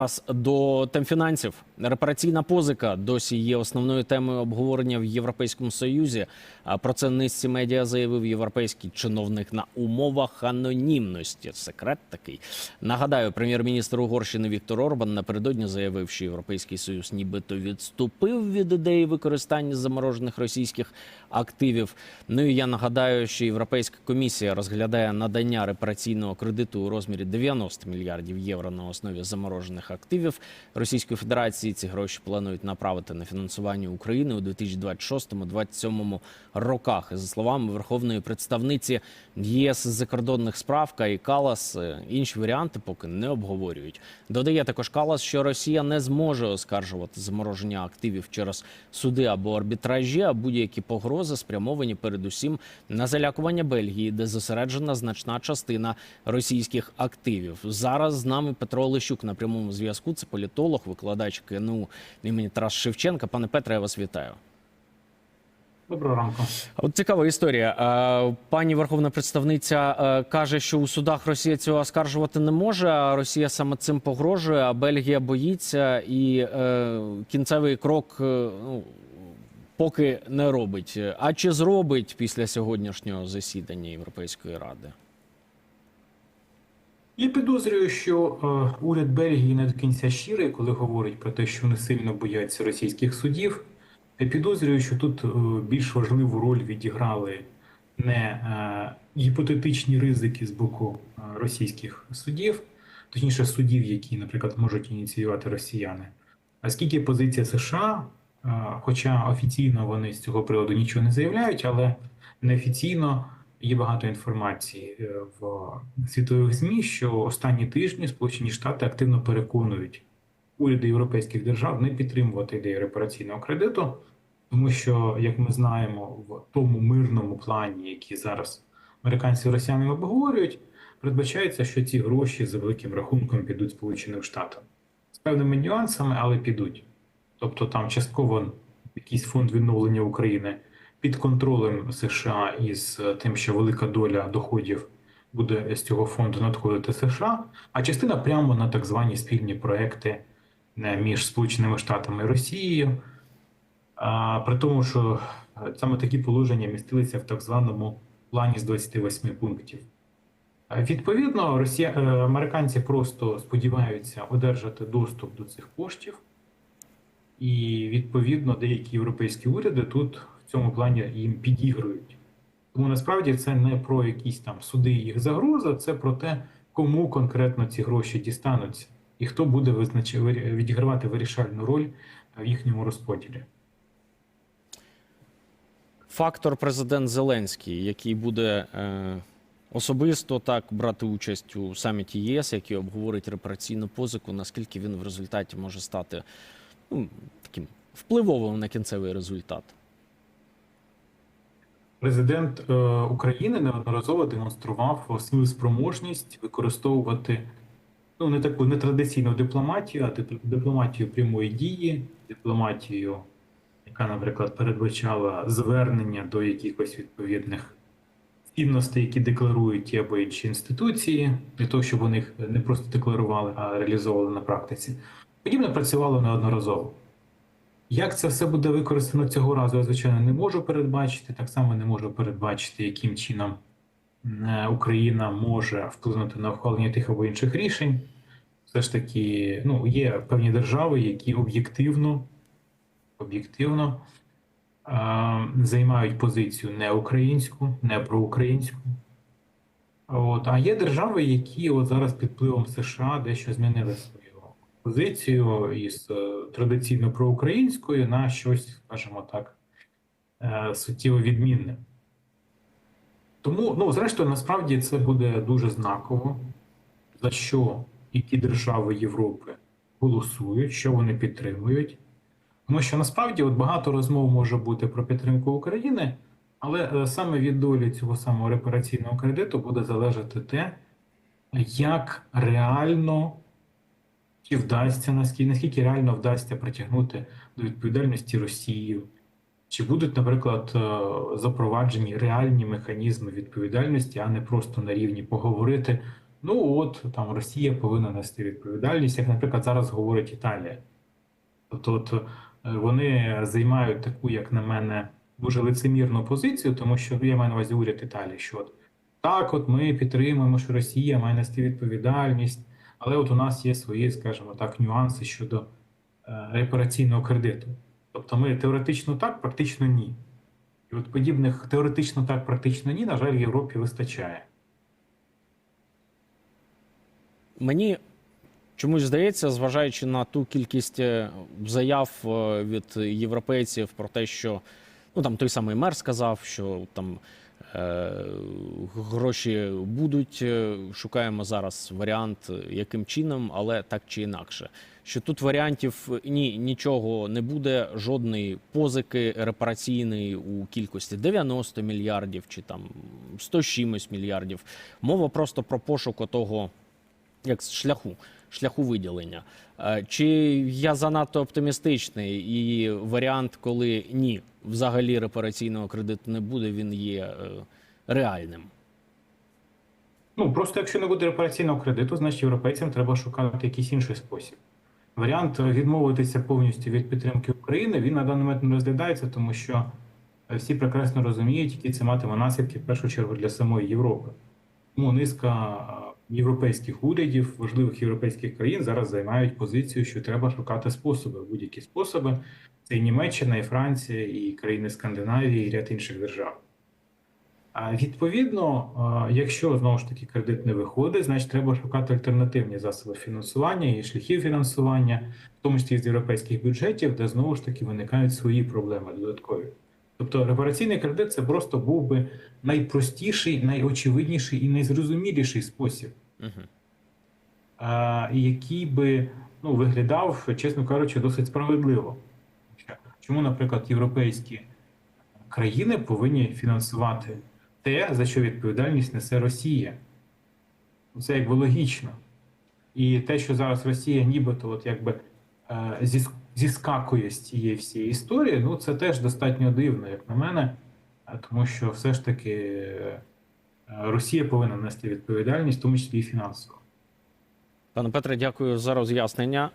Раз До тем фінансів репараційна позика досі є основною темою обговорення в Європейському Союзі. А про це низці медіа заявив європейський чиновник на умовах анонімності. Секрет такий. Нагадаю, прем'єр-міністр Угорщини Віктор Орбан напередодні заявив, що Європейський Союз нібито відступив від ідеї використання заморожених російських активів. Ну і я нагадаю, що Європейська комісія розглядає надання репараційного кредиту у розмірі 90 мільярдів євро на основі заморожених активів Російської Федерації. Ці гроші планують направити на фінансування України у 2026-2027 роках. За словами верховної представниці ЄС з закордонних справ Каї Калас, е, інші варіанти поки не обговорюють. Додає також Калас, що Росія не зможе оскаржувати замороження активів через суди або арбітражі, а будь-які погрози спрямовані передусім на залякування Бельгії, де зосереджена значна частина російських активів. Зараз з нами Петро Лещук на прямому зв'язку. Це політолог, викладач КНУ імені Тарас Шевченка. Пане Петре, я вас вітаю. Доброго ранку. От цікава історія. Пані верховна представниця каже, що у судах Росія цього оскаржувати не може. А Росія саме цим погрожує. А Бельгія боїться, і е, кінцевий крок е, ну, поки не робить. А чи зробить після сьогоднішнього засідання Європейської ради? Я підозрюю, що е, уряд Бельгії не до кінця щирий, коли говорить про те, що вони сильно бояться російських судів. Я підозрюю, що тут е, більш важливу роль відіграли не е, гіпотетичні ризики з боку е, російських судів, точніше судів, які, наприклад, можуть ініціювати росіяни. А скільки позиція США, е, хоча офіційно вони з цього приводу нічого не заявляють, але неофіційно є багато інформації е, в світових ЗМІ, що останні тижні Сполучені Штати активно переконують уряди європейських держав не підтримувати ідею репараційного кредиту, тому що, як ми знаємо, в тому мирному плані, який зараз американці з росіянами обговорюють, передбачається, що ці гроші за великим рахунком підуть Сполученим Штатам з певними нюансами, але підуть. Тобто там частково якийсь фонд відновлення України під контролем США із тим, що велика доля доходів буде з цього фонду надходити США, а частина прямо на так звані спільні проекти е, між Сполученими Штатами і Росією. А, При тому, що е, саме такі положення містилися в так званому плані з 28 пунктів. Е, Відповідно, росія... е, американці просто сподіваються одержати доступ до цих коштів, і відповідно деякі європейські уряди тут цьому плані їм підігрують. Тому насправді це не про якісь там суди і їх загроза, це про те, кому конкретно ці гроші дістануться, і хто буде визнач... відігравати вирішальну роль в їхньому розподілі. Фактор президент Зеленський, який буде е, особисто так брати участь у саміті ЄС, який обговорить репараційну позику, наскільки він в результаті може стати ну, таким впливовим на кінцевий результат. Президент е, України неодноразово демонстрував свою спроможність використовувати ну не таку нетрадиційну дипломатію, а дип- дипломатію прямої дії, дипломатію, яка, наприклад, передбачала звернення до якихось відповідних цінностей, які декларують ті або інші інституції, для того, щоб вони не просто декларували, а реалізовували на практиці. Подібне працювало неодноразово. Як це все буде використано цього разу, я звичайно не можу передбачити. Так само не можу передбачити, яким чином е, Україна може вплинути на ухвалення тих або інших рішень. Все ж таки, ну, є певні держави, які об'єктивно, об'єктивно е, займають позицію не українську, не проукраїнську. От, а є держави, які от зараз під впливом США дещо змінили свою позицію із е, традиційно проукраїнської на щось, скажімо так, е, суттєво відмінне. Тому, ну, зрештою, насправді це буде дуже знаково, за що які держави Європи голосують, що вони підтримують. Тому що насправді от багато розмов може бути про підтримку України, але е, саме від долі цього самого репараційного кредиту буде залежати те, як реально чи вдасться наскільки, наскільки реально вдасться притягнути до відповідальності Росію, чи будуть, наприклад, е, запроваджені реальні механізми відповідальності, а не просто на рівні поговорити, Ну от там Росія повинна нести відповідальність, як, наприклад, зараз говорить Італія. Тобто, от, е, вони займають таку, як на мене, дуже лицемірну позицію, тому що я маю на увазі уряд Італії, що от, так, от ми підтримуємо, що Росія має нести відповідальність, але от у нас є свої, скажімо так, нюанси щодо е, репараційного кредиту. Тобто ми теоретично так, практично ні. І от подібних теоретично так, практично ні, на жаль, в Європі вистачає. Мені чомусь здається, зважаючи на ту кількість е, заяв е, від європейців про те, що ну там той самий мер сказав, що там гроші будуть. е, Шукаємо зараз варіант, е, яким чином, але так чи інакше. Що тут варіантів ні, нічого не буде, жодної позики репараційної у кількості 90 мільярдів чи там 100 чимось мільярдів. Мова просто про пошук отого як шляху, шляху виділення. Е, Чи я занадто оптимістичний, і варіант, коли ні, взагалі репараційного кредиту не буде, він є е, реальним. Ну просто якщо не буде репараційного кредиту, значить європейцям треба шукати якийсь інший спосіб. Варіант відмовитися повністю від підтримки України він на даний момент не розглядається, тому що е, всі прекрасно розуміють, які це матиме наслідки в першу чергу для самої Європи. Тому низка європейських урядів, важливих європейських країн зараз займають позицію, що треба шукати способи, будь-які способи. Це і Німеччина, і Франція, і країни Скандинавії, і ряд інших держав. А відповідно, якщо знову ж таки кредит не виходить, значить треба шукати альтернативні засоби фінансування і шляхів фінансування, в тому числі з європейських бюджетів, де знову ж таки виникають свої проблеми додаткові. Тобто репараційний кредит це просто був би найпростіший, найочевидніший і найзрозуміліший спосіб, Угу. а, який би ну, виглядав, чесно кажучи, досить справедливо. Чому, наприклад, європейські країни повинні фінансувати те, за що відповідальність несе Росія? Це якби логічно. І те, що зараз Росія нібито от якби е, зіс- зіскакує з цієї всієї історії, ну це теж достатньо дивно, як на мене, е, тому що все ж таки е, Росія повинна нести відповідальність, в тому числі і фінансово. Пане Петре, дякую за роз'яснення.